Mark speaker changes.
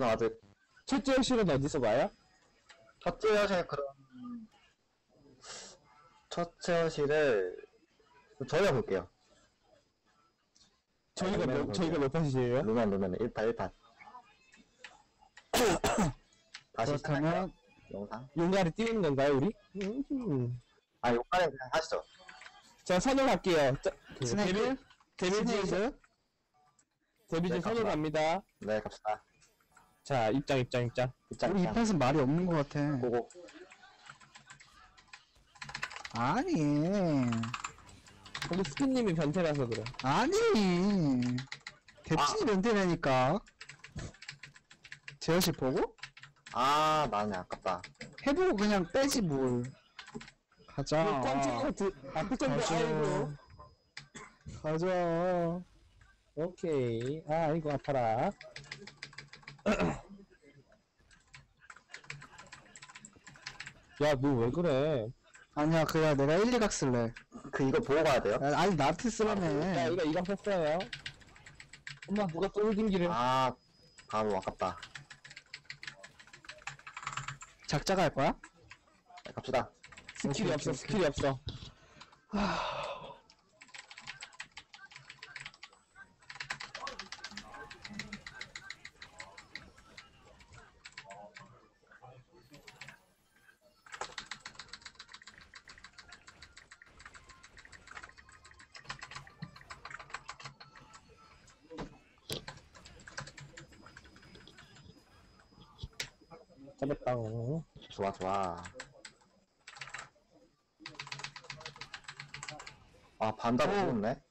Speaker 1: 우선 아직
Speaker 2: 첫째 호실은 어디서 봐요?
Speaker 1: 첫째 여실 그럼 첫째 여실을 저희가 볼게요.
Speaker 2: 저희가
Speaker 1: 네,
Speaker 2: 몇,
Speaker 1: 네,
Speaker 2: 저희가 몇 판이에요?
Speaker 1: 루멘 루멘 1파 1파 다시 시작할까요?
Speaker 3: 그렇다면
Speaker 1: 영상
Speaker 2: 용가를 띄우는 건가요, 우리? 음.
Speaker 1: 아 요까지 그냥 하시죠
Speaker 2: 자, 선을 갈게요. 자, 그
Speaker 3: 스네이크?
Speaker 2: 데빌, 데빌즈,
Speaker 3: 스네이크?
Speaker 2: 데빌즈
Speaker 1: 네,
Speaker 2: 선을
Speaker 1: 갑니다.
Speaker 2: 갑니다.
Speaker 1: 네 갑시다
Speaker 2: 자, 입장, 입장, 입장.
Speaker 1: 입장
Speaker 3: 우리 이
Speaker 1: 입장
Speaker 3: 팟은 말이 없는 것 같아.
Speaker 1: 보고
Speaker 3: 아니,
Speaker 2: 우리 스키님이 변태라서 그래.
Speaker 3: 아니. 대친이 변태라니까. 제어실 보고?
Speaker 1: 아 나는 아깝다
Speaker 3: 해보고 그냥 빼지 뭘. 가자.
Speaker 2: 깜짝이야, 드, 아플 정도,
Speaker 3: 가자.
Speaker 2: 아이고.
Speaker 3: 가자.
Speaker 2: 오케이. 아, 아이고, 아파라. 야, 너 왜 그래?
Speaker 3: 아니야, 그야 내가 1, 2각 쓸래.
Speaker 1: 그 이거 보고 가야 돼요?
Speaker 3: 야, 아니, 나한테
Speaker 2: 야,
Speaker 3: 쓰라며.
Speaker 2: 이거 이강 뺐어요. 엄마, 누가 또 홀딩기를.
Speaker 1: 아 바로 아깝다
Speaker 3: 작자가 할 거야?
Speaker 1: 네, 갑시다
Speaker 2: 스킬이
Speaker 3: 오케이,
Speaker 2: 없어,
Speaker 3: 오케이,
Speaker 2: 스킬이 없어. 잡았다.
Speaker 1: 좋아 좋아 아 반다로
Speaker 3: 오.
Speaker 1: 죽었네